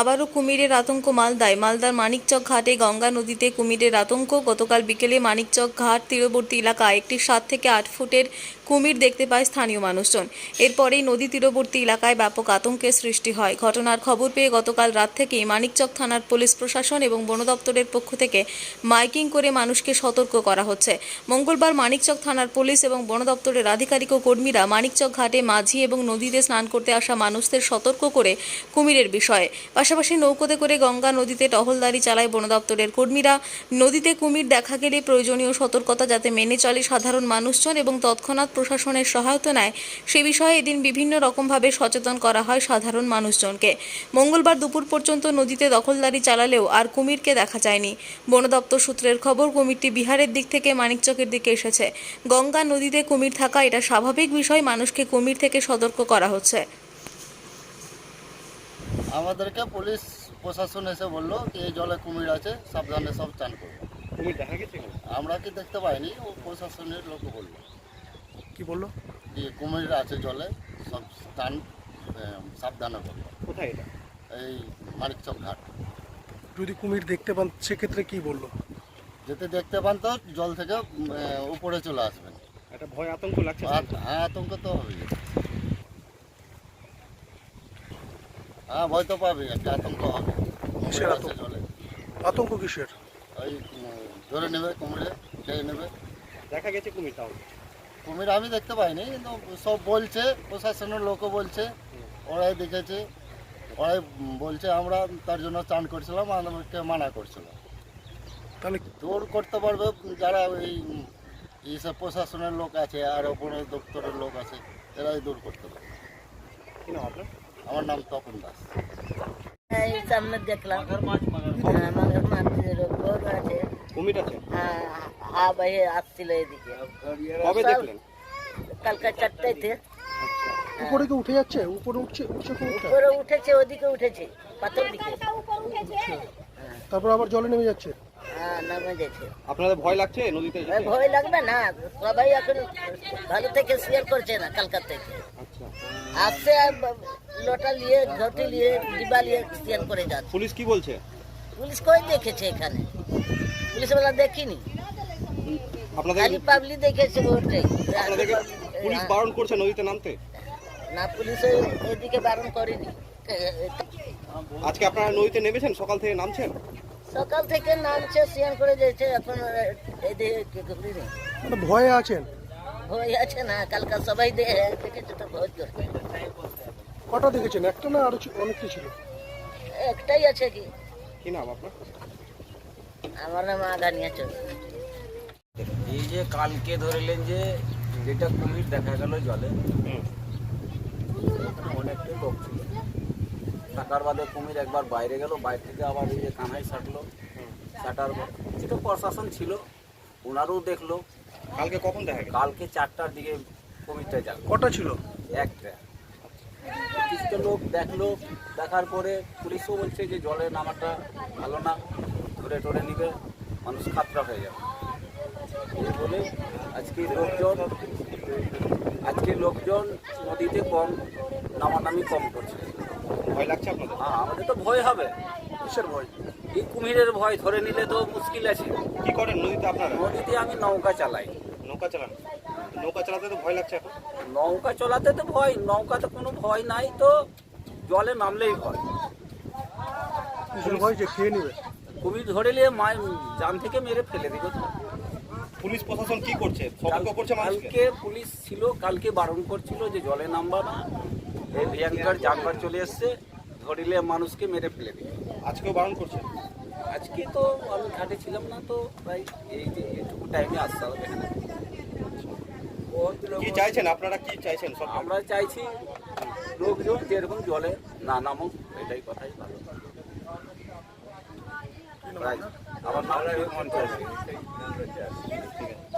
আবারও কুমিরের আতঙ্ক মালদায়। মালদার মানিকচক ঘাটে গঙ্গা নদীতে কুমিরের আতঙ্ক। গতকাল বিকেলে মানিকচক ঘাট তীরবর্তী এলাকায় একটি সাত থেকে আট ফুটের কুমির দেখতে পায় স্থানীয় মানুষজন। এরপরেই নদী তীরবর্তী এলাকায় ব্যাপক আতঙ্কের সৃষ্টি হয়। ঘটনার খবর পেয়ে গতকাল রাত থেকেই মানিকচক থানার পুলিশ প্রশাসন এবং বন দপ্তরের পক্ষ থেকে মাইকিং করে মানুষকে সতর্ক করা হচ্ছে। মঙ্গলবার মানিকচক থানার পুলিশ এবং বন দপ্তরের আধিকারিক ও কর্মীরা মানিকচক ঘাটে মাঝি এবং নদীতে স্নান করতে আসা মানুষদের সতর্ক করে কুমিরের বিষয়ে। পাশাপাশি নৌকোতে করে গঙ্গা নদীতে টহলদারি চালায় বন দপ্তরের কর্মীরা। নদীতে কুমির দেখা গেলে প্রয়োজনীয় সতর্কতা যাতে মেনে চলে সাধারণ মানুষজন এবং তৎক্ষণাৎ প্রশাসনের সহায়তা নেয়, সে বিষয়ে এদিন বিভিন্ন রকমভাবে সচেতন করা হয় সাধারণ মানুষজনকে। মঙ্গলবার দুপুর পর্যন্ত নদীতে দখলদারি চালালেও আর কুমিরকে দেখা যায়নি। বন দপ্তর সূত্রের খবর, কুমিরটি বিহারের দিক থেকে মানিকচকের দিকে এসেছে। গঙ্গা নদীতে কুমির থাকা এটা স্বাভাবিক বিষয়। মানুষকে কুমির থেকে সতর্ক করা হচ্ছে। আমাদেরকে পুলিশ প্রশাসন এসে বলল কি এই জলে কুমির আছে সাবধানে সব চান করব কুমির দেখা গেছে আমরা কি দেখতে পাইনি ও প্রশাসনের লোক বলল। কি বলল? যে কুমির আছে জলে সব স্থান সাবধানে করব কোথায় এটা? এই মানিকচক ঘাট। যদি কুমির দেখতে পান সেক্ষেত্রে কি বলল? যেতে দেখতে পান তো জল থেকে উপরে চলে আসবেন। একটা ভয় আতঙ্ক লাগছে। হ্যাঁ আতঙ্ক তো হবেই। হ্যাঁ ভয় তো পাবে একটা আতঙ্ক হবে। কিসের আছে আতঙ্ক? জলে। আতঙ্ক কিসের? ওই ধরে নেবে কুমিরে খেয়ে নেবে। দেখা গেছে কুমির তাহলে কুমির আমি দেখতে পাইনি কিন্তু সব বলছে প্রশাসনের লোকও বলছে ওরাই দেখেছে। ওরাই বলছে আমরা তার জন্য চান করছিলাম আমাদেরকে মানা করছিল। তাহলে দৌড় করতে পারবে যারা ওই এইসব প্রশাসনের লোক আছে আর বন দপ্তরের লোক আছে এরাই দূর করতে পারবে। আমার নাম তপন দাস। এই সামনে দেখলাম। হ্যাঁ, আমাদের মাটির আছে। কুমির আছে? হ্যাঁ, হা বাইরে আসছিল এদিকে। কবে দেখলেন? কালকে চারটাইতে উপরে কি উঠে যাচ্ছে? উপরে উঠছে উঠছে উপরে উঠেছে ওদিকে উঠেছে পাথর দিকে। তারপর আবার জলে নেমে যাচ্ছে? হ্যাঁ নামে গেছে আপনাদের ভয় লাগছে নদীতে যেতে? ভয় লাগবে না। সবাই এখন ভালো থেকে শেয়ার করছে না কালকার থেকে। আচ্ছা। আসছে লোটা নিয়ে ঘটি নিয়ে ডিবা নিয়ে শেয়ার করে যাচ্ছে। পুলিশ কি বলছে? পুলিশ কই দেখেছে এখানে? পুলিশওয়ালা দেখিনি। আপনাদের খালি পাবলিক দেখেছে ওটাই পুলিশ বারণ করছে নদীতে নামতে? না পুলিশ ওইদিকে বারণ করেনি। আজকে আপনারা নদীতে নেমেছেন? সকাল থেকে নামছেন? সকাল থেকে নামছে সিয়ান করে যাচ্ছে এখন এদিকে ভয়ে আছেন? ভয় আছে না কালকা সবাই দে- দেখেছে তো ভয় করছে কটা দেখেছেন? একটা না আরও অনেক কিছু ছিল? একটাই আছে কি? কি নাম আপনার? আমার নাম আগানিয়া চৌধুরী। এই যে কালকে ধরলেন যে যেটা কুমির দেখা গেল জলে অনেকটাই লোক ছিল। থাকার বাদে কুমির একবার বাইরে গেল বাইরে থেকে আবার এই যে কানাই ছাটলো ছাটার পর যেটা প্রশাসন ছিল ওনারও দেখল। কালকে কখন দেখা গেল? কালকে চারটার দিকে কুমিরটা যাবে কটা ছিল? একটা। কিছু লোক দেখল দেখার পরে পুলিশও বলছে যে জলে নামাটা ভালো না ধরে টরে নিবে মানুষ খাতরা হয়ে যাবে। এই বলে আজকে লোকজন আজকে লোকজন নদীতে কম নামানামি কম করছে। ভয় লাগছে আপনাদের? হ্যাঁ আমাদের তো ভয় হবে। কিসের ভয়? এই কুমিরের ভয় ধরে নিলে তো মুশকিল আছে। কি করেন নদীতে আপনারা? নদীতে আমি নৌকা চালাই। নৌকা চালান? নৌকা চালাতে তো ভয় লাগছে এখন? নৌকা চালাতে তো ভয় নৌকাতে কোনো ভয় নাই তো জলে নামলেই ভয়। ভয়? যে খেয়ে নেবে। কুমির ধরে নিয়ে জান থেকে মেরে ফেলে দিবে তো। পুলিশ প্রশাসন কি করছে? সতর্ক করছে কালকে পুলিশ ছিল কালকে বারণ করছিল যে জলে নামবা না। এই ভয়ঙ্কর জানবার চলে এসছে ধরিলে মানুষকে মেরে ফেলে দিবে আজকেও বারণ করছে? আজকে তো আমি ঘাটে ছিলাম না তো প্রায় এই যে এইটুকু টাইমে আসতে হবে। এখানে কি চাইছেন? আপনারা কি চাইছেন সব? আমরা চাইছি লোকজন যেরকম জলে না নামুক এটাই কথাই ভালো. আমার নাম মন চাইছে ঠিক আছে।